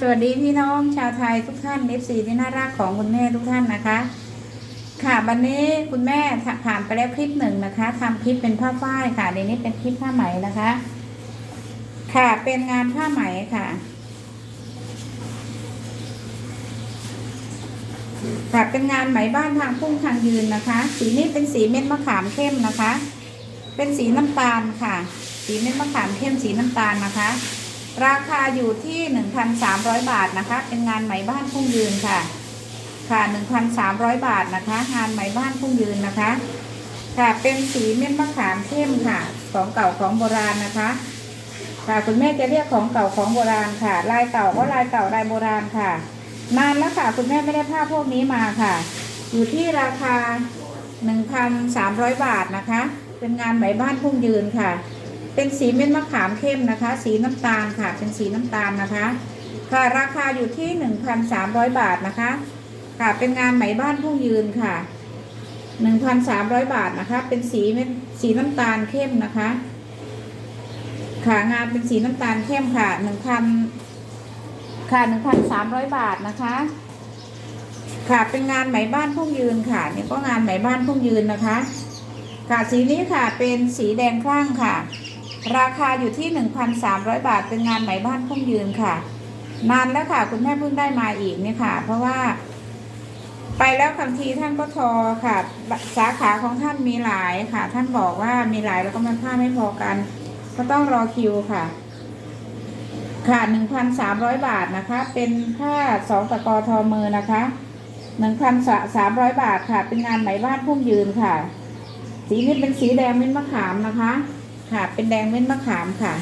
สวัสดีพี่น้องชาวไทยทุกท่านเอฟซีที่น่ารักของคุณแม่ทุกท่านนะคะ ค่ะวันนี้คุณแม่ผ่านไปแล้วคลิปหนึ่งนะคะทำคลิปเป็นผ้าฝ้ายค่ะในนี้เป็นคลิปผ้าไหมนะคะ ค่ะเป็นงานผ้าไหมค่ะ ค่ะเป็นงานไหมบ้านทางพุ่งทางยืนนะคะ สีนี้เป็นสีเม็ดมะขามเข้มนะคะ เป็นสีน้ำตาลค่ะ สีเม็ดมะขามเข้มสีน้ำตาลนะคะ ราคาอยู่ที่ 1,300 บาทนะคะ เป็นงานไหมบ้านพุ่งยืนค่ะ ค่ะ 1,300 บาทนะคะ งานไหมบ้านพุ่งยืนนะคะ ค่ะ เป็นสีเม็ดมะขามเข้มค่ะ ของเก่าของโบราณนะคะ ค่ะคุณแม่จะเรียกของเก่าของโบราณค่ะ ลายเก่าก็ลายเก่าลายโบราณค่ะ นานแล้วค่ะคุณแม่ไม่ได้ผ้าพวกนี้มาค่ะ อยู่ที่ราคา 1,300 บาทนะคะ เป็นงานไหมบ้านพุ่งยืนค่ะ เป็นสีเม็ดมะขามเข้มนะคะ สีน้ำตาลค่ะ เป็นสีน้ำตาลนะคะ ค่ะราคาอยู่ที่ 1,300 บาทนะคะ ค่ะเป็นงานไหมบ้านพุ่งยืนค่ะ 1,300 บาทนะคะ เป็นสีเม็ดสีน้ำตาลเข้มนะคะ ค่ะงานเป็นสีน้ำตาลเข้มค่ะ 1,000 ค่ะ 1,300 บาทนะคะค่ะเป็นงานไหมบ้านพุ่งยืนค่ะนี่ก็งานไหมบ้านพุ่งยืนนะคะ ค่ะสีนี้ค่ะเป็นสีแดงคลั่งค่ะ ราคาอยู่ที่ 1,300 บาท เป็นงานไหมบ้านพุ่งยืนค่ะ นานแล้วค่ะ คุณแม่เพิ่งได้มาอีกเนี่ยค่ะ เพราะว่า ไปแล้วคำทีท่านก็ทอค่ะ สาขาของท่านมีหลายค่ะ ท่านบอกว่ามีหลายแล้วก็มันผ้าไม่พอกัน ก็ต้องรอคิวค่ะ ค่ะ 1,300 บาทนะคะ เป็นผ้าสองตะกอทอมือนะคะ1,300บาทค่ะ เป็นงานไหมบ้านพุ่งยืนค่ะ สีนี้เป็นสีแดงเม็ดมะขามนะคะ ค่ะ เป็นแดงเม็ดมะขามค่ะ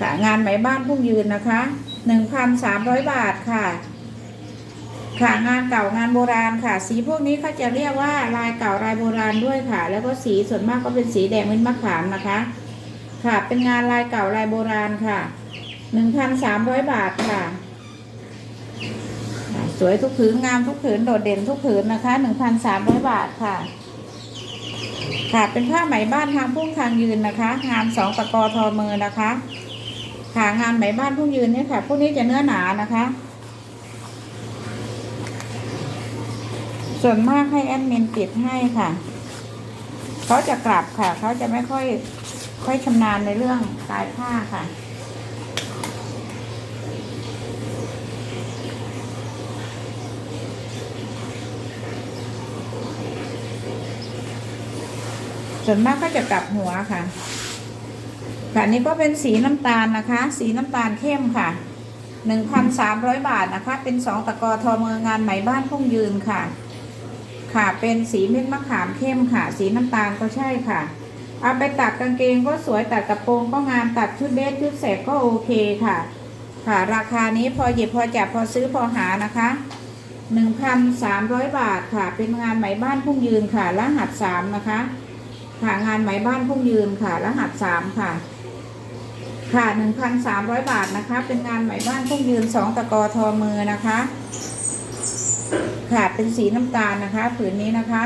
ค่ะ งานไหมบ้านพุ่งยืนนะคะหนึ่งพันสามร้อยบาทค่ะ ค่ะงานเก่างานโบราณค่ะ สีพวกนี้เขาจะเรียกว่าลายเก่าลายโบราณด้วยค่ะ แล้วก็สีส่วนมากก็เป็นสีแดงเม็ดมะขามนะคะ ค่ะ เป็นงานลายเก่าลายโบราณค่ะหนึ่งพันสามร้อยบาทค่ะค่ะสวยทุกผืนงามทุกผืนโดดเด่นทุกผืนนะคะหนึ่งพันสามร้อยบาทค่ะ ค่ะเป็นผ้าไหมบ้านทางพุ่งทางยืนนะคะ งานสองตะกอทอมือนะคะค่ะงานไหมบ้านพุ่งยืนเนี่ยค่ะพวกนี้จะเนื้อหนานะคะส่วนมากให้แอดมินติดให้ค่ะ เขาจะกลับค่ะ เขาจะไม่ค่อย ค่อยชำนาญในเรื่องลายผ้าค่ะ ส่วนมากก็จะกลับหัวค่ะ ค่ะนี่ก็เป็นสีน้ำตาลนะคะ สีน้ำตาลเข้มค่ะหนึ่งพันสามร้อยบาทนะคะ เป็นสองตะกอทอมืองานไหมบ้านพุ่งยืนค่ะ ค่ะเป็นสีเม็ดมะขามเข้มค่ะ สีน้ำตาลก็ใช่ค่ะ เอาไปตัดกางเกงก็สวยตัดกระโปรงก็งามตัดชุดเดรสชุดแสกก็โอเคค่ะ ค่ะราคานี้พอหยิบพอจับพอซื้อพอหานะคะหนึ่งพันสามร้อยบาทค่ะ เป็นงานไหมบ้านพุ่งยืนค่ะ รหัสสามนะคะ ค่ะงานไหมบ้านพุ่งยืนค่ะ รหัสสามค่ะ ค่ะหนึ่งพันสามร้อยบาทนะคะ เป็นงานไหมบ้านพุ่งยืนสองตะกอทอมือนะคะ ค่ะเป็นสีน้ำตาลนะคะ ผืนนี้นะคะ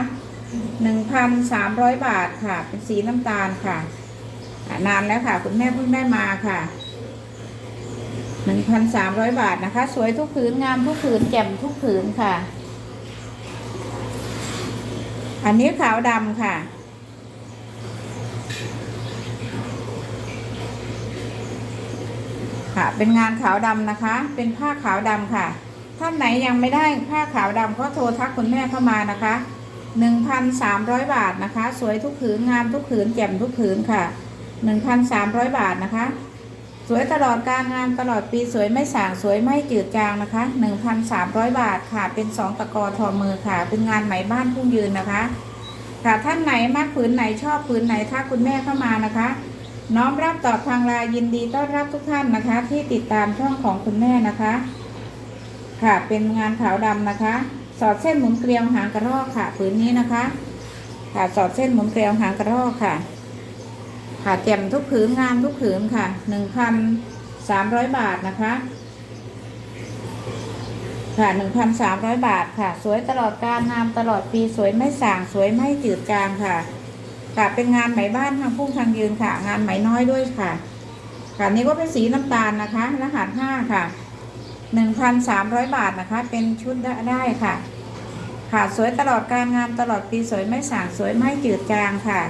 หนึ่งพันสามร้อยบาทค่ะ เป็นสีน้ำตาลค่ะอะนานแล้วค่ะ คุณแม่เพิ่งได้มาค่ะหนึ่งพันสามร้อยบาทนะคะ สวยทุกผืนงามทุกผืนแจ่มทุกผืนค่ะ อันนี้ขาวดำค่ะ ค่ะ เป็นงานขาวดำนะคะ เป็นผ้าขาวดำค่ะ ท่านไหนยังไม่ได้ผ้าขาวดำก็โทรทักคุณแม่เข้ามานะคะ 1,300 บาทนะคะ สวยทุกผืนงามทุกผืนแจ่มทุกผืนค่ะ 1,300 บาทนะคะ สวยตลอดการงานตลอดปีสวยไม่สางสวยไม่จืดจางนะคะ 1,300 บาทค่ะ เป็น 2 ตะกอทอมือค่ะ เป็นงานไหมบ้านพุ่งยืนนะคะค่ะท่านไหนมากผืนไหนชอบผืนไหนถ้าคุณแม่เข้ามานะคะ น้อมรับตอบทางไลน์ยินดีต้อนรับทุกท่านนะคะ ที่ติดตามช่องของคุณแม่นะคะ ค่ะเป็นงานขาวดำนะคะ สอดเส้นหมุนเกลียวหางกระรอกค่ะผืนนี้นะคะ ค่ะสอดเส้นหมุนเกลียวหางกระรอกค่ะ ค่ะแจ่มทุกผืนงามทุกผืนค่ะหนึ่งพันสามร้อยบาทนะคะ ค่ะหนึ่งพันสามร้อยบาทค่ะ สวยตลอดการงามตลอดปีสวยไม่ส่างสวยไม่จืดจางค่ะ ค่ะเป็นงานไหมบ้านทางพุ่งทางยืนค่ะ งานไหมน้อยด้วยค่ะค่ะนี้ก็เป็นสีน้ำตาลนะคะ รหัสห้าค่ะหนึ่งพันสามร้อยบาทนะคะ เป็นชุดได้ได้ค่ะ ค่ะสวยตลอดการงานตลอดปีสวยไม่สางสวยไม่จืดจางค่ะ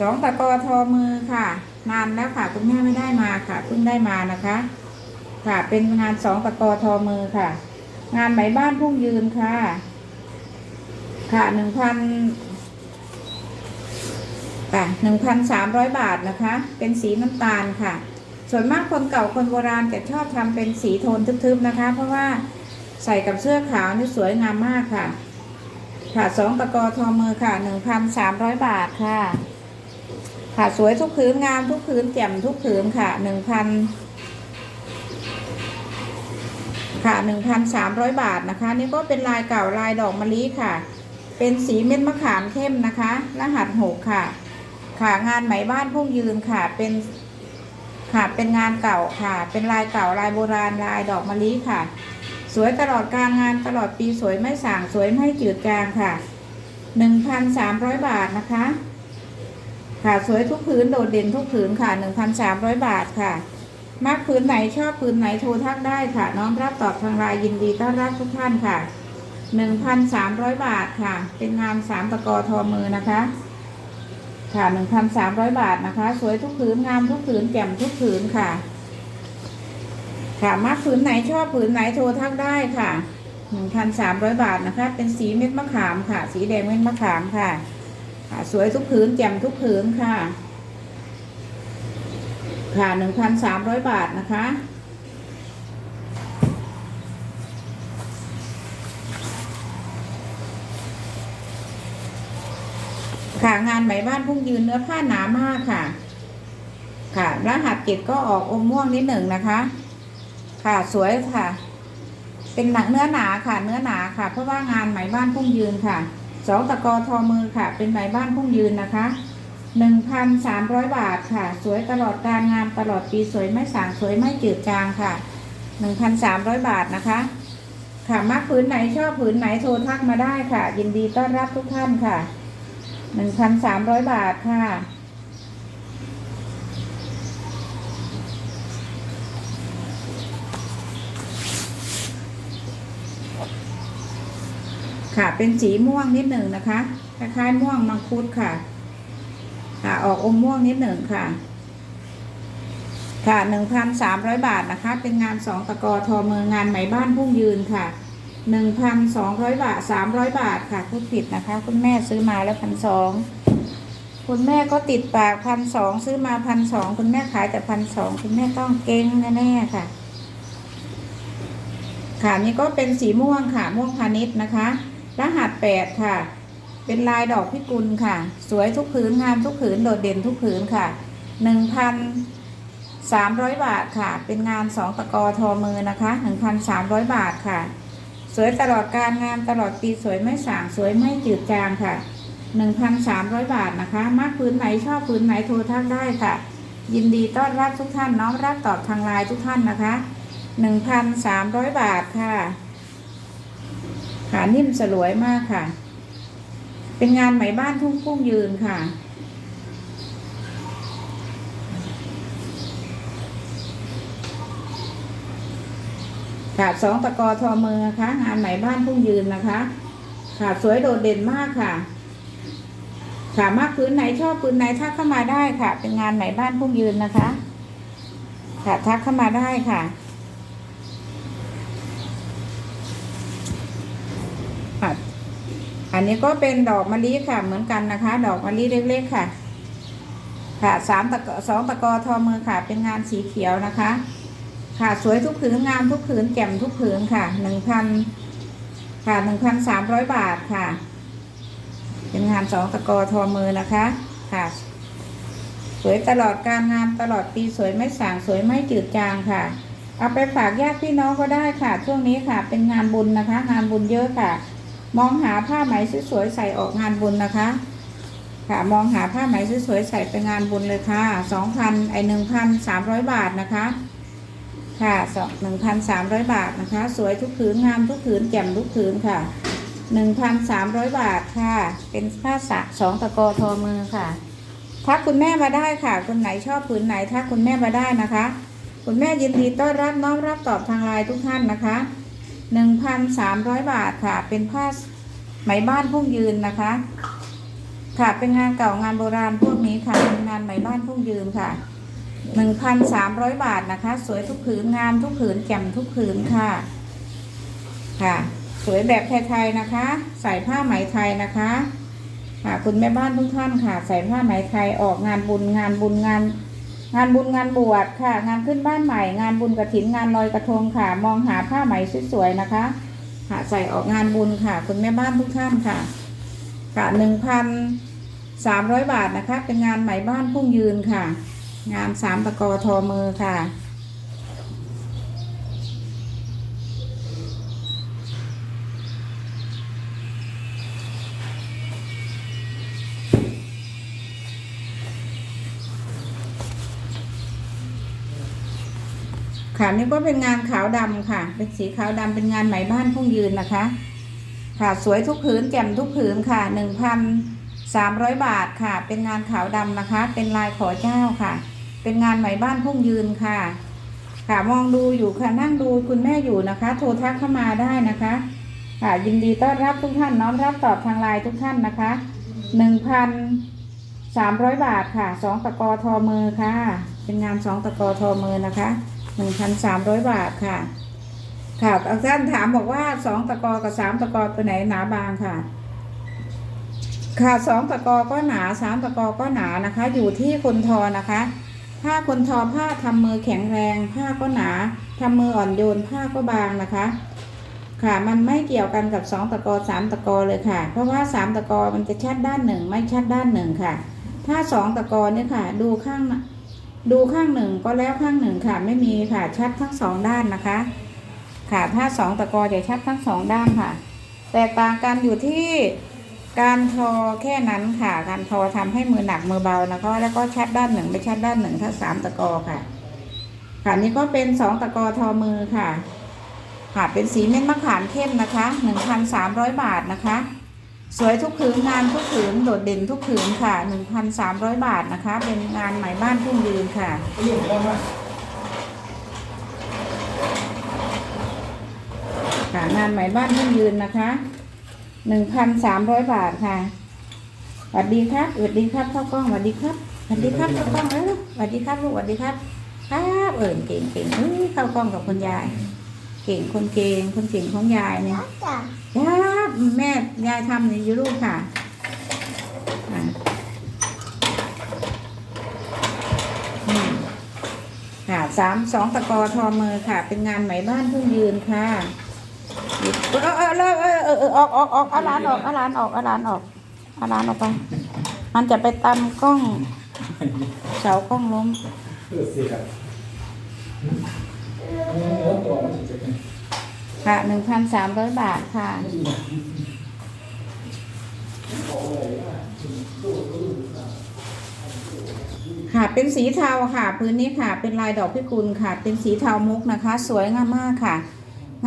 สองตะกอทอมือค่ะ นานแล้วค่ะคุณแม่ไม่ได้มาค่ะเพิ่งได้มานะคะ ค่ะเป็นงานสองตะกอทอมือค่ะ งานไหมบ้านพุ่งยืนค่ะ ค่ะหนึ่งพัน ค่ะหนึ่งพันสามร้อยบาทนะคะ เป็นสีน้ำตาลค่ะ ส่วนมากคนเก่าคนโบราณจะชอบทำเป็นสีโทนทึบๆนะคะ เพราะว่าใส่กับเสื้อขาวนี่สวยงามมากค่ะ ค่ะสองตะกอทอมือค่ะหนึ่งพันสามร้อยบาทค่ะ ค่ะสวยทุกผืนงามทุกผืนแจ่มทุกผืนค่ะหนึ่งพันค่ะหนึ่งพันสามร้อยบาทนะคะ นี่ก็เป็นลายเก่าลายดอกมะลิค่ะ เป็นสีเม็ดมะขามเข้มนะคะ รหัสหกค่ะ ค่ะงานไหมบ้านพุ่งยืนค่ะเป็นค่ะเป็นงานเก่าค่ะ เป็นลายเก่าลายโบราณลายดอกมะลิค่ะ สวยตลอดการงานตลอดปีสวยไม่ส่างสวยไม่จืดจางค่ะหนึ่งพันสามร้อยบาทนะคะ ค่ะสวยทุกผืนโดดเด่นทุกผืนค่ะหนึ่งพันสามร้อยบาทค่ะ มากผืนไหนชอบผืนไหนโทรทักได้ค่ะ น้อมรับตอบทางไลน์ยินดีต้อนรับทุกท่านค่ะหนึ่งพันสามร้อยบาทค่ะ เป็นงานสามตะกอทอมือนะคะ ค่ะหนึ่งพันสามร้อยบาทนะคะ สวยทุกผืนงามทุกผืนแจ่มทุกผืนค่ะ ค่ะมากผืนไหนชอบผืนไหนโทรทักได้ค่ะหนึ่งพันสามร้อยบาทนะคะ เป็นสีเม็ดมะขามค่ะ สีแดงเม็ดมะขามค่ะค่ะ สวยทุกผืนแจ่มทุกผืนค่ะ ค่ะหนึ่งพันสามร้อยบาทนะคะ ค่ะงานไหมบ้านพุ่งยืนเนื้อผ้าหนามากค่ะ ค่ะรหัสเกตก็ออกอมม่วงนิดหนึ่งนะคะ ค่ะสวยค่ะ เป็นหนังเนื้อหนาค่ะ เนื้อหนาค่ะ เพราะว่างานไหมบ้านพุ่งยืนค่ะสองตะกอทอมือค่ะ เป็นไหมบ้านพุ่งยืนนะคะหนึ่งพันสามร้อยบาทค่ะ สวยตลอดการงานตลอดปีสวยไม่สางสวยไม่จืดจางค่ะหนึ่งพันสามร้อยบาทนะคะ ค่ะมักผืนไหนชอบผืนไหนโทรทักมาได้ค่ะ ยินดีต้อนรับทุกท่านค่ะ หนึ่งพันสามร้อยบาทค่ะค่ะ เป็นสีม่วงนิดหนึ่งนะคะ คล้ายๆม่วงมังคุดค่ะ ค่ะ ออกอมม่วงนิดหนึ่งค่ะ ค่ะหนึ่งพันสามร้อยบาทนะคะ เป็นงานสองตะกอทอเมืองงานไหมบ้านพุ่งยืนค่ะ หนึ่งพันสองร้อยบาทสามร้อยบาทค่ะพูดผิดนะคะ คุณแม่ซื้อมาแล้วพันสองคุณแม่ก็ติดปากพันสองซื้อมาพันสองคุณแม่ขายแต่พันสองคุณแม่ต้องเก่งแน่ๆค่ะ ค่ะนี่ก็เป็นสีม่วงค่ะ ม่วงพาณิชย์นะคะ รหัสแปดค่ะ เป็นลายดอกพิกุลค่ะ สวยทุกผืนงามทุกผืนโดดเด่นทุกผืนค่ะหนึ่งพันสามร้อยบาทค่ะ เป็นงานสองตะกอทอมือนะคะหนึ่งพันสามร้อยบาทค่ะ สวยตลอดการงานตลอดปีสวยไม่สางสวยไม่จืดจางค่ะหนึ่งพันสามร้อยบาทนะคะมากผืนไหนชอบผืนไหนโทรทักได้ค่ะ ยินดีต้อนรับทุกท่านน้อมรับตอบทางไลน์ทุกท่านนะคะหนึ่งพันสามร้อยบาทค่ะขานิ่มสลวยมากค่ะ เป็นงานไหมบ้านทุ่งพุ่งยืนค่ะ ค่ะสองตะกอทอมือนะคะ งานไหมบ้านพุ่งยืนนะคะค่ะสวยโดดเด่นมากค่ะ ค่ะมากพื้นไหนชอบพื้นไหนทักเข้ามาได้ค่ะ เป็นงานไหมบ้านพุ่งยืนนะคะ ค่ะทักเข้ามาได้ค่ะอะอันนี้ก็เป็นดอกมะลิค่ะเหมือนกันนะคะ ดอกมะลิเล็กๆค่ะ ค่ะสามตะกอสองตะกอทอมือค่ะ เป็นงานสีเขียวนะคะ ค่ะสวยทุกผืนงามทุกผืนแจ่มทุกผืนค่ะหนึ่งพันค่ะหนึ่งพันสามร้อยบาทค่ะ เป็นงานสองตะกอทอมือนะคะค่ะ สวยตลอดการงานตลอดปีสวยไม่สางสวยไม่จืดจางค่ะ เอาไปฝากญาติพี่น้องก็ได้ค่ะ ช่วงนี้ค่ะ เป็นงานบุญนะคะ งานบุญเยอะค่ะ มองหาผ้าไหมสวยๆใส่ออกงานบุญนะคะค่ะมองหาผ้าไหมสวยๆใส่ไปงานบุญเลยค่ะสองพันไอหนึ่งพันสามร้อยบาทนะคะ ค่ะสองหนึ่งพันสามร้อยบาทนะคะ สวยทุกผืนงามทุกผืนแจ่มทุกผืนค่ะหนึ่งพันสามร้อยบาทค่ะ เป็นผ้าสะสองตะกอทอมือค่ะทักคุณแม่มาได้ค่ะ คนไหนชอบผืนไหนทักคุณแม่มาได้นะคะ คุณคุณแม่ยินดีต้อนรับน้อมรับตอบทางไลน์ทุกท่านนะคะ1,300บาทค่ะ เป็นผ้าไหมบ้านพุ่งยืนนะคะ ค่ะเป็นงานเก่างานโบราณพวกนี้ค่ะเป็นงานไหมบ้านพุ่งยืนค่ะ 1,300 บาทนะคะ สวยทุกผืนงามทุกผืนแจ่มทุกผืนค่ะ ค่ะ สวยแบบไทยๆนะคะ ใส่ผ้าไหมไทยนะคะค่ะคุณแม่บ้านทุกท่านค่ะ ใส่ผ้าไหมไทยออกงานบุญงานบุญงาน งานบุญงานบวชค่ะ งานขึ้นบ้านใหม่ งานบุญกระถินงานลอยกระทงค่ะ มองหาผ้าไหมสวยๆนะคะค่ะใส่ออกงานบุญค่ะ คุณแม่บ้านทุกท่านค่ะค่ะหนึ่งพันสามร้อยบาทนะคะ เป็นงานไหมบ้านพุ่งยืนค่ะ งานสามตะกอทอมือค่ะ ค่ะนี่ก็เป็นงานขาวดำค่ะ เป็นสีขาวดำเป็นงานไหมบ้านพุ่งยืนนะคะ ค่ะสวยทุกผืนแจ่มทุกผืนค่ะหนึ่งพัน สามร้อยบาทค่ะ เป็นงานขาวดำนะคะ เป็นลายขอเจ้าค่ะ เป็นงานไหมบ้านพุ่งยืนค่ะ ค่ะมองดูอยู่ค่ะนั่งดูคุณแม่อยู่นะคะ โทรทักเข้ามาได้นะคะ ค่ะยินดีต้อนรับทุกท่านน้อมรับตอบทางไลน์ทุกท่านนะคะหนึ่งพันสามร้อยบาทค่ะสองตะกอทอมือค่ะ เป็นงานสองตะกอทอมือนะคะหนึ่งพันสามร้อยบาทค่ะค่ะท่านถามบอกว่าสองตะกอกับสามตะกอตัวไหนหนาบางค่ะ ค่ะสองตะกอก็หนาสามตะกอก็หนานะคะ อยู่ที่คนทอนะคะถ้าคนทอผ้าทำมือแข็งแรง ผ้าก็หนาทำมืออ่อนโยนผ้าก็บางนะคะ ค่ะมันไม่เกี่ยวกันกับสองตะกอสามตะกอเลยค่ะ เพราะว่าสามตะกอมันจะชัดด้านหนึ่งไม่ชัดด้านหนึ่งค่ะ ถ้าสองตะกอเนี่ยค่ะ ดูข้างดูข้างหนึ่งก็แล้วข้างหนึ่งค่ะ ไม่มีค่ะชัดทั้งสองด้านนะคะ ค่ะถ้าสองตะกอจะชัดทั้งสองด้านค่ะ แตกต่างกันอยู่ที่ การทอแค่นั้นค่ะ การทอทำให้มือหนักมือเบานะคะแล้วก็ชัดด้านหนึ่งไม่ชัดด้านหนึ่งถ้าสามตะกอค่ะ ค่ะนี่ก็เป็นสองตะกอทอมือค่ะค่ะเป็นสีเม็ดมะขามเข้มนะคะหนึ่งพันสามร้อยบาทนะคะ สวยทุกผืนงานทุกผืนโดดเด่นทุกผืนค่ะหนึ่งพันสามร้อยบาทนะคะ เป็นงานไหมบ้านพุ่งยืนค่ะค่ะงานไหมบ้านพุ่งยืนนะคะ หนึ่งพันสามร้อยบาทค่ะสวัสดีครับสวัสดีครับเข้ากล้องสวัสดีครับสวัสดีครับเข้ากล้องแล้วสวัสดีครับลูกสวัสดีครับครับเอิญเก่งเก่งเอ้ยเข้ากล้องกับคุณยาย เก่งคนเก่งคนเก่งของยายเนี่ยจ้ะครับแม่ยายทำนี่อยู่ลูกค่ะอะอืมค่ะสามสองตะกอทอมือค่ะ เป็นงานไหมบ้านเพิ่งยืนค่ะ เออเออเออเออเออออกออกออกเอาร้านออกเอาร้านออกเอาร้านออกเอาร้านออกไป มันจะไปตำกล้อง เสากล้องล้มค่ะหนึ่งพันสามร้อยบาทค่ะค่ะเป็นสีเทาค่ะ พื้นนี้ค่ะ เป็นลายดอกพิกุลค่ะ เป็นสีเทามุกนะคะ สวยงามมากค่ะ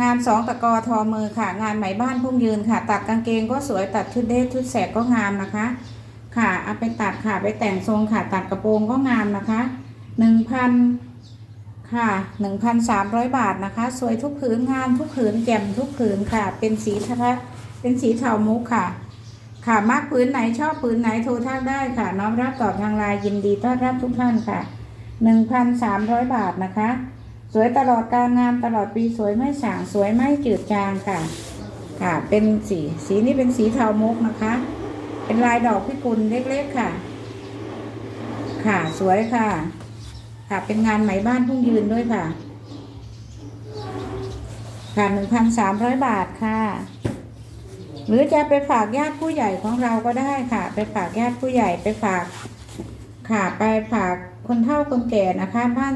งานสองตะกอทอมือค่ะ งานไหมบ้านพุ่งยืนค่ะ ตัดกางเกงก็สวยตัดชุดเดทชุดแสกก็งามนะคะ ค่ะเอาไปตัดค่ะไปแต่งทรงค่ะ ตัดกระโปรงก็งามนะคะหนึ่งพันค่ะหนึ่งพันสามร้อยบาทนะคะ สวยทุกผืนงานทุกผืนแจ่มทุกผืนค่ะ เป็นสีทะเป็นสีเทามุกค่ะ ค่ะมากผืนไหนชอบผืนไหนโทรทักได้ค่ะ น้อมรับตอบทางไลน์ยินดีต้อนรับทุกท่านค่ะหนึ่งพันสามร้อยบาทนะคะ สวยตลอดการงานตลอดปีสวยไม่สางสวยไม่จืดจางค่ะ ค่ะ เป็นสีสีนี้เป็นสีเทามุกนะคะ เป็นลายดอกพิกุลเล็กๆค่ะ ค่ะสวยค่ะ ค่ะเป็นงานไหมบ้านพุ่งยืนด้วยค่ะค่ะหนึ่งพันสามร้อยบาทค่ะ หรือจะไปฝากญาติผู้ใหญ่ของเราก็ได้ค่ะ ไปฝากญาติผู้ใหญ่ไปฝาก ค่ะไปฝากคนเฒ่าคนแก่นะคะบ้าน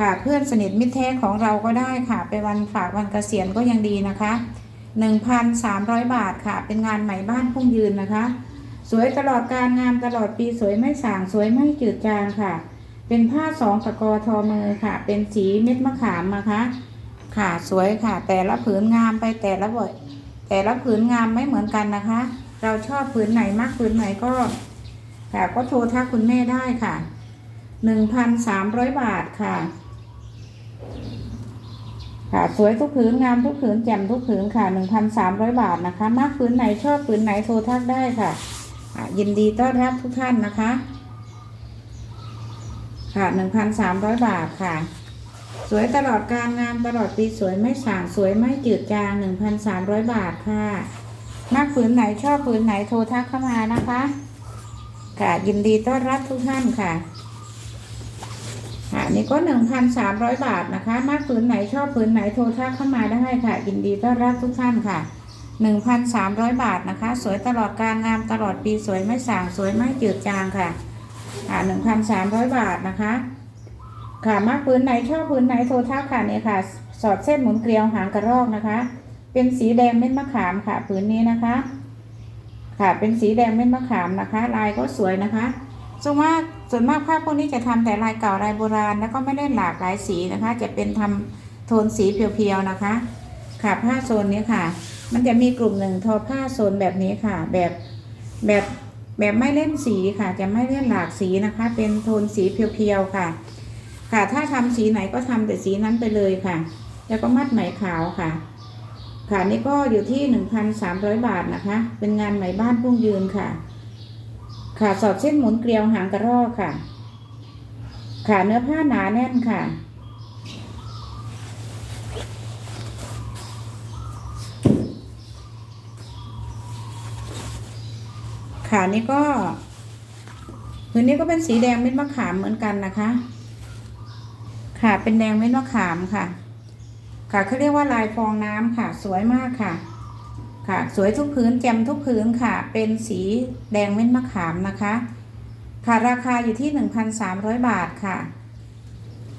ค่ะเพื่อนสนิทมิตรแท้ของเราก็ได้ค่ะไปวันฝากวันเกษียณก็ยังดีนะคะหนึ่งพันสามร้อยบาทค่ะ เป็นงานไหมบ้านพุ่งยืนนะคะ สวยตลอดการงานตลอดปีสวยไม่สางสวยไม่จืดจางค่ะ เป็นผ้าสองตะกอทอมือค่ะ เป็นสีเม็ดมะขามนะคะ ค่ะสวยค่ะ แต่ละผืนงามไปแต่ละบ่อยแต่ละผืนงามไม่เหมือนกันนะคะ เราชอบผืนไหนมากผืนไหนก็ค่ะก็โทรทักคุณแม่ได้ค่ะหนึ่งพันสามร้อยบาทค่ะ ค่ะสวยทุกผืนงามทุกผืนแจ่มทุกผืนค่ะหนึ่งพันสามร้อยบาทนะคะ มากผืนไหนชอบผืนไหนโทรทักได้ค่ะยินดีต้อนรับทุกท่านนะคะ ค่ะหนึ่งพันสามร้อยบาทค่ะ สวยตลอดการงานตลอดปีสวยไม่สางสวยไม่จืดจางหนึ่งพันสามร้อยบาทค่ะ มากผืนไหนชอบผืนไหนโทรทักเข้ามานะคะ ค่ะยินดีต้อนรับทุกท่านค่ะ ค่ะนี่ก็หนึ่งพันสามร้อยบาทนะคะ มากผืนไหนชอบผืนไหนโทรทักเข้ามาได้ค่ะยินดีต้อนรับทุกท่านค่ะหนึ่งพันสามร้อยบาทนะคะ สวยตลอดการงามตลอดปีสวยไม่สางสวยไม่จืดจางค่ะค่ะหนึ่งพันสามร้อยบาทนะคะ ค่ะมากผืนไหนชอบผืนไหนโทรทักค่ะเนี่ยค่ะ สอดเส้นหมุนเกลียวหางกระรอกนะคะ เป็นสีแดงเม็ดมะขามค่ะผืนนี้นะคะ ค่ะเป็นสีแดงเม็ดมะขามนะคะ ลายก็สวยนะคะส่วนมาก ส่วนมากภาพพวกนี้จะทำแต่ลายเก่าลายโบราณ แล้วก็ไม่ได้หลากหลายสีนะคะ จะเป็นทำโทนสีเพียวๆนะคะ ค่ะผ้าโซนนี้ค่ะ มันจะมีกลุ่มหนึ่งทอผ้าโซนแบบนี้ค่ะ แบบแบบแบบไม่เล่นสีค่ะ จะไม่เล่นหลากสีนะคะ เป็นโทนสีเพียวๆค่ะ ค่ะถ้าทำสีไหนก็ทำแต่สีนั้นไปเลยค่ะ แล้วก็มัดไหมขาวค่ะ ค่ะนี่ก็อยู่ที่หนึ่งพันสามร้อยบาทนะคะ เป็นงานไหมบ้านพุ่งยืนค่ะ ค่ะสอดเส้นหมุนเกลียวหางกระรอกค่ะ ค่ะเนื้อผ้าหนาแน่นค่ะ ค่ะนี่ก็ผืนนี้ก็เป็นสีแดงเม็ดมะขามเหมือนกันนะคะ ค่ะเป็นแดงเม็ดมะขามค่ะ ค่ะเขาเรียกว่าลายฟองน้ำค่ะ สวยมากค่ะ ค่ะ สวยทุกพื้นแจ่มทุกพื้นค่ะ เป็นสีแดงเม็ดมะขามนะคะ ค่ะราคาอยู่ที่ 1,300 บาทค่ะ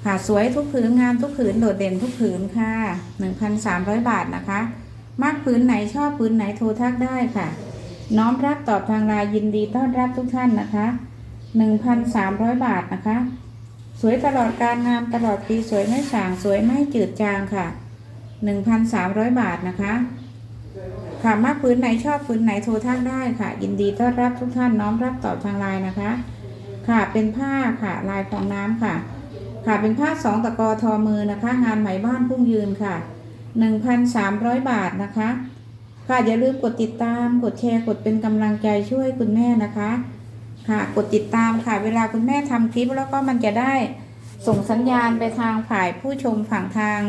ค่ะสวยทุกผืนงามทุกผืนโดดเด่นทุกผืนค่ะ 1,300 บาทนะคะ มากผืนไหนชอบผืนไหนโทรทักได้ค่ะ น้อมรับตอบทางไลน์ยินดีต้อนรับทุกท่านนะคะ 1,300 บาทนะคะสวยตลอดการงามตลอดปีสวยไม่สางสวยไม่จืดจางค่ะ 1,300 บาทนะคะ ค่ะมากพื้นไหนชอบพื้นไหนโทรทักได้ค่ะ ยินดีต้อนรับทุกท่านน้อมรับตอบทางไลน์นะคะ ค่ะเป็นผ้าค่ะลายฟองน้ำค่ะ ค่ะเป็นผ้าสองตะกอทอมือนะคะ งานไหมบ้านพุ่งยืนค่ะ1,300บาทนะคะ ค่ะอย่าลืมกดติดตามกดแชร์กดเป็นกำลังใจช่วยคุณแม่นะคะ ค่ะกดติดตามค่ะ เวลาคุณแม่ทำคลิปแล้วก็มันจะได้ส่งสัญญาณไปทางฝ่ายผู้ชมฝั่งทาง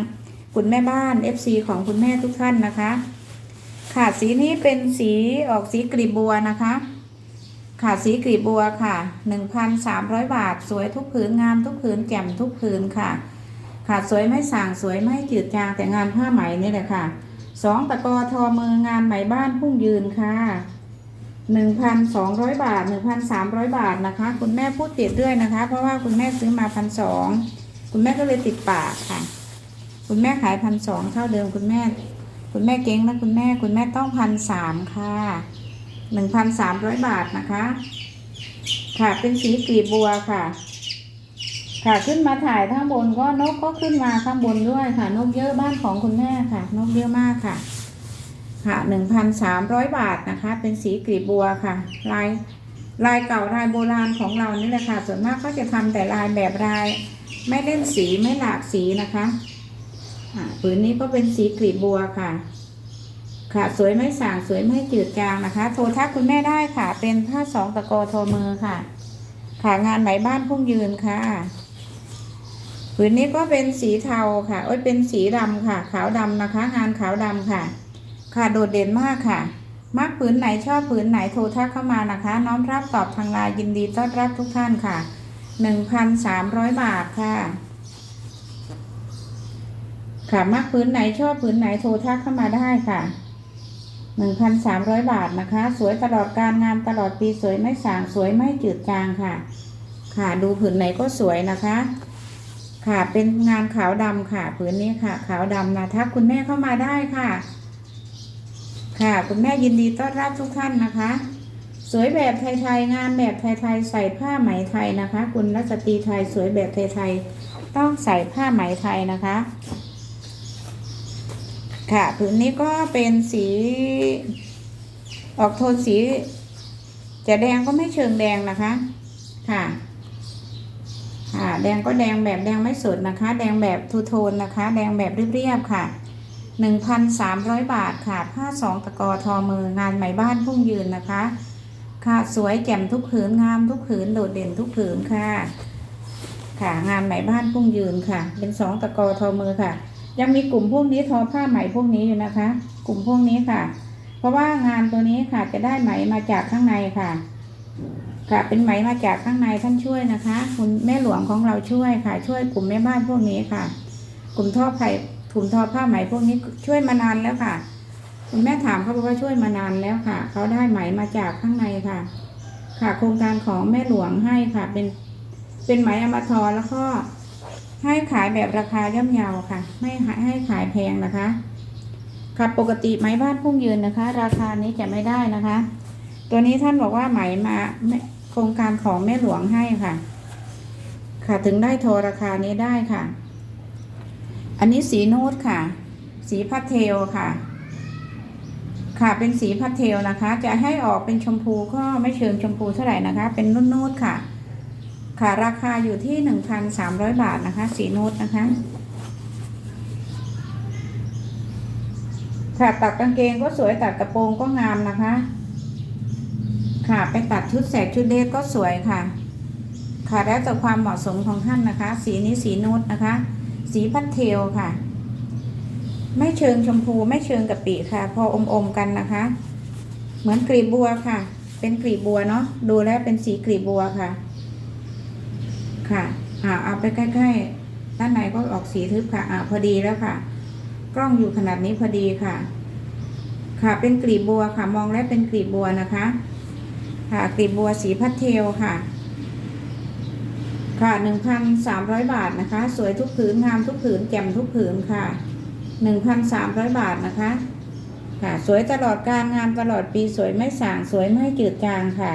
คุณแม่บ้าน FC ของคุณแม่ทุกท่านนะคะ ค่ะสีนี้เป็นสีออกสีกลีบบัวนะคะ ค่ะสีกลีบบัวค่ะ 1,300 บาท สวยทุกผืนงามทุกผืนแจ่มทุกผืนค่ะ ค่ะสวยไม่ส่างสวยไม่จืดจางแต่งานผ้าไหมนี่แหละค่ะสองตะกอทอมืองานไหมบ้านพุ่งยืนค่ะ1,200บาท1,300บาทนะคะ คุณแม่พูดติดด้วยนะคะ เพราะว่าคุณแม่ซื้อมาพันสองคุณแม่ก็เลยติดปากค่ะ คุณแม่ขายพันสองเท่าเดิมคุณแม่ คุณแม่เก่งนะคุณแม่คุณแม่ต้องพันสามค่ะหนึ่งพันสามร้อยบาทนะคะ ค่ะเป็นสีกลีบบัวค่ะ ค่ะขึ้นมาถ่ายข้างบนก็นกก็ขึ้นมาข้างบนด้วยค่ะ นกเยอะบ้านของคุณแม่ค่ะ นกเยอะมากค่ะ ค่ะหนึ่งพันสามร้อยบาทนะคะ เป็นสีกลีบบัวค่ะ ลายลายเก่าลายโบราณของเรานี่แหละค่ะ ส่วนมากก็จะทำแต่ลายแบบลาย ไม่เล่นสีไม่หลากสีนะคะ ผืนนี้ก็เป็นสีกลีบบัวค่ะ ค่ะ สวยไม่ส่างสวยไม่จืดจางนะคะ โทรทักคุณแม่ได้ค่ะ เป็นผ้าสองตะโกโทรมือค่ะ ค่ะงานไหมบ้านพุ่งยืนค่ะผืนนี้ก็เป็นสีเทาค่ะโอ้ยเป็นสีดำค่ะ ขาวดำนะคะ งานขาวดำค่ะ ค่ะโดดเด่นมากค่ะมากผืนไหนชอบผืนไหนโทรทักเข้ามานะคะ น้อมรับตอบทางไลน์ยินดีต้อนรับทุกท่านค่ะหนึ่งพันสามร้อยบาทค่ะ ค่ะมากพื้นไหนชอบพื้นไหนโทรทักเข้ามาได้ค่ะหนึ่งพันสามร้อยบาทนะคะ สวยตลอดการงานตลอดปีสวยไม่สางสวยไม่จืดจางค่ะ ค่ะดูผืนไหนก็สวยนะคะ ค่ะเป็นงานขาวดำค่ะผืนนี้ค่ะ ขาวดำนะทักคุณแม่เข้ามาได้ค่ะ ค่ะคุณแม่ยินดีต้อนรับทุกท่านนะคะ สวยแบบไทยๆงานแบบไทยๆใส่ผ้าไหมไทยนะคะ คุณรัชตีไทยสวยแบบไทยๆต้องใส่ผ้าไหมไทยนะคะ ค่ะผืนนี้ก็เป็นสี ออกโทนสี จะแดงก็ไม่เชิงแดงนะคะ ค่ะค่ะแดงก็แดงแบบแดงไม่สดนะคะ แดงแบบทูโทนนะคะ แดงแบบเรียบๆค่ะ1,300บาทค่ะ ผ้าสองตะกอทอมืองานไหมบ้านพุ่งยืนนะคะ ค่ะสวยแจ่มทุกผืนงามทุกผืนโดดเด่นทุกผืนค่ะ ค่ะงานไหมบ้านพุ่งยืนค่ะ เป็นสองตะกอทอมือค่ะ ยังมีกลุ่มพวกนี้ทอผ้าไหมพวกนี้อยู่นะคะ กลุ่มพวกนี้ค่ะ เพราะว่างานตัวนี้ค่ะจะได้ไหมมาจากข้างในค่ะ ค่ะ เป็นไหมมาจากข้างในท่านช่วยนะคะ คุณแม่หลวงของเราช่วยค่ะ ช่วยกลุ่มแม่บ้านพวกนี้ค่ะ กลุ่มทอไผ่กลุ่มทอผ้าไหมพวกนี้ช่วยมานานแล้วค่ะ คุณแม่ถามเขาบอกว่าช่วยมานานแล้วค่ะ เขาได้ไหมมาจากข้างในค่ะ ค่ะ โครงการของแม่หลวงให้ค่ะ เป็นเป็นไหมอมทอแล้วก็ ให้ขายแบบราคาย่อมเยาวค่ะ ไม่ให้ขายแพงนะคะค่ะปกติไหมบ้านพุ่งยืนนะคะ ราคานี้จะไม่ได้นะคะ ตัวนี้ท่านบอกว่าไหมมาโครงการของแม่หลวงให้ค่ะ ค่ะถึงได้โทรราคานี้ได้ค่ะ อันนี้สีนูดค่ะ สีพัดเทลค่ะ ค่ะเป็นสีพัดเทลนะคะ จะให้ออกเป็นชมพูก็ไม่เชิงชมพูเท่าไหร่นะคะ เป็นนุ่นนูดๆค่ะ ค่ะราคาอยู่ที่หนึ่งพันสามร้อยบาทนะคะ สีนูดนะคะ ค่ะตัดกางเกงก็สวยตัดกระโปรงก็งามนะคะ ค่ะไปตัดชุดแสกชุดเดทก็สวยค่ะ ค่ะแล้วแต่ความเหมาะสมของท่านนะคะ สีนี้สีนูดนะคะ สีพัดเทลค่ะ ไม่เชิงชมพูไม่เชิงกะปิค่ะ พออมอมๆกันนะคะ เหมือนกลีบบัวค่ะ เป็นกลีบบัวเนาะดูแล้วเป็นสีกลีบบัวค่ะ ค่ะ อ่าเอาไปใกล้ๆ ด้านในก็ออกสีทึบค่ะ อ่าพอดีแล้วค่ะ กล้องอยู่ขนาดนี้พอดีค่ะ ค่ะเป็นกลีบบัวค่ะ มองแล้วเป็นกลีบบัวนะคะ ค่ะกลีบบัวสีพัดเทลค่ะ ค่ะหนึ่งพันสามร้อยบาทนะคะ สวยทุกผืนงามทุกผืนแจ่มทุกผืนค่ะหนึ่งพันสามร้อยบาทนะคะ ค่ะ สวยตลอดการงามตลอดปีสวยไม่สางสวยไม่จืดจางค่ะ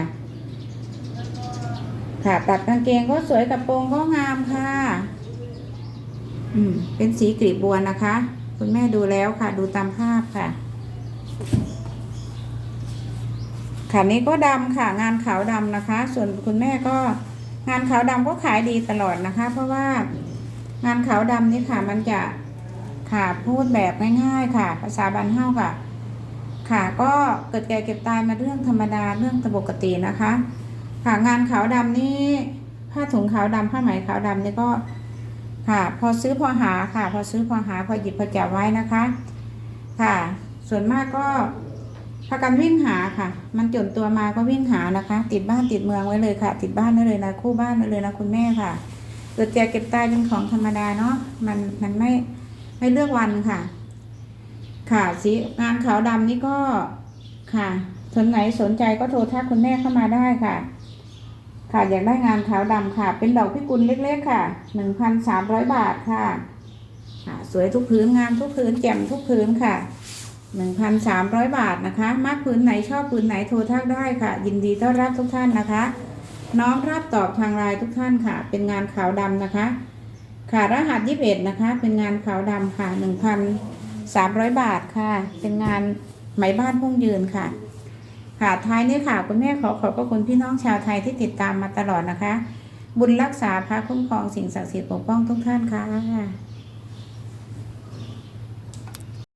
ค่ะ ตัดกางเกงก็สวยกระโปรงก็งามค่ะ อืม เป็นสีกลีบบัวนะคะ คุณแม่ดูแล้วค่ะ ดูตามภาพค่ะ ค่ะนี้ก็ดำค่ะ งานขาวดำนะคะ ส่วนคุณแม่ก็งานขาวดำก็ขายดีตลอดนะคะ เพราะว่างานขาวดำนี่ค่ะ มันจะค่ะพูดแบบง่ายๆค่ะ ภาษาบานเฮ้าค่ะ ค่ะก็เกิดแก่เก็บตายมาเรื่องธรรมดาเรื่องปกตินะคะ ค่ะงานขาวดำนี่ผ้าถุงขาวดำผ้าไหมขาวดำนี่ก็ค่ะ พอซื้อพอหาค่ะ พอซื้อพอหาพอหยิบพอจับไว้นะคะ ค่ะ ส่วนมากก็พากันวิ่งหาค่ะ มันจนตัวมาก็วิ่งหานะคะ ติดบ้านติดเมืองไว้เลยค่ะ ติดบ้านไว้เลยนะคู่บ้านไว้เลยนะคุณแม่ค่ะเกิดแก่เก็บตายเป็นของธรรมดาเนาะมันมันไม่ไม่เลือกวันค่ะ ค่ะสีงานขาวดำนี่ก็ค่ะสนไหนสนใจก็โทรทักคุณแม่เข้ามาได้ค่ะ ค่ะอยากได้งานขาวดำค่ะ เป็นดอกพิกุลเล็กๆค่ะหนึ่งพันสามร้อยบาทค่ะค่ะสวยทุกพื้นงามทุกพื้นแจ่มทุกพื้นค่ะหนึ่งพันสามร้อยบาทนะคะมากพื้นไหนชอบพื้นไหนโทรทักได้ค่ะ ยินดีต้อนรับทุกท่านนะคะ น้อมรับตอบทางไลน์ทุกท่านค่ะ เป็นงานขาวดำนะคะ ค่ะรหัสยี่สิบเอ็ดนะคะ เป็นงานขาวดำค่ะหนึ่งพันสามร้อยบาทค่ะ เป็นงานไหมบ้านพุ่งยืนค่ะ ค่ะท้ายนี้ค่ะคุณแม่ขอขอบพระคุณพี่น้องชาวไทยที่ติดตามมาตลอดนะคะ บุญรักษาพระคุ้มครองสิ่งศักดิ์สิทธิ์ปกป้องทุกท่านค่ะ